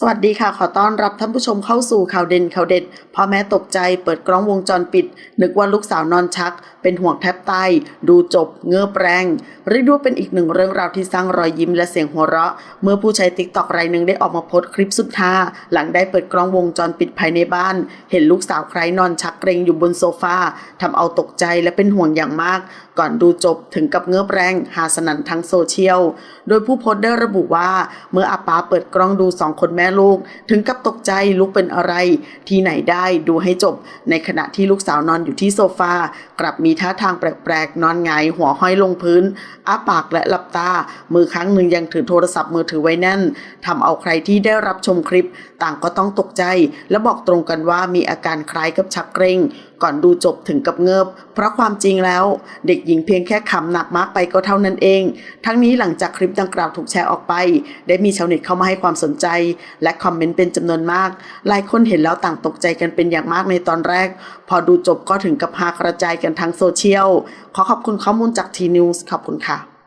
สวัสดีค่ะ ขอต้อนรับท่านผู้ชมเข้าสู่ข่าวเด่นข่าวเด็ดพ่อแม่ตกใจเปิดกล้องวงจรปิด นึกว่าลูกสาวนอนชัก เป็นห่วงแทบตายดูจบเงื้อบแรงเรียกด้ว่าเป็นอีกหนึ่งเรื่องราวที่สร้างรอยยิ้มและเสียงหัวเราะ เมื่อผู้ใช้ติ๊กต็อกรายหนึ่งได้ออกมาโพสต์คลิปสุดฮาหลังได้เปิดกล้องวงจรปิดภายในบ้าน เห็นลูกสาวใครนอนชักเกรงอยู่บนโซฟาทำเอาตกใจและเป็นห่วงอย่างมาก ก่อนดูจบถึงกับเงื้อบแรงหาสนันทั้งโซเชียลโดยผู้โพสต์ได้ระบุว่า เมื่ออาป้าเปิดกล้องดูสองคนแม่ลูกถึงกับตกใจลูกเป็นอะไร ที่ไหนได้ดูให้จบ ในขณะที่ลูกสาวนอนอยู่ที่โซฟากลับมีท่าทางแปลกๆ นอนงายหัวห้อยลงพื้นอ้าปากและหลับตา มือครั้งหนึ่งยังถือโทรศัพท์มือถือไว้แน่นทำเอาใครที่ได้รับชมคลิป ต่างก็ต้องตกใจ และบอกตรงกันว่ามีอาการคล้ายกับชักเกร็ง ก่อนดูจบถึงกับเงิบ เพราะความจริงแล้ว เด็กหญิงเพียงแค่ขำหนักมากไปก็เท่านั้นเอง ทั้งนี้หลังจากคลิปดังกล่าวถูกแชร์ออกไป ได้มีชาวเน็ตเข้ามาให้ความสนใจ และคอมเมนต์เป็นจำนวนมาก หลายคนเห็นแล้วต่างตกใจกันเป็นอย่างมากในตอนแรก พอดูจบก็ถึงกับฮากระจายกันทั้งโซเชียล ขอขอบคุณข้อมูลจากทีนิวส์ขอบคุณค่ะ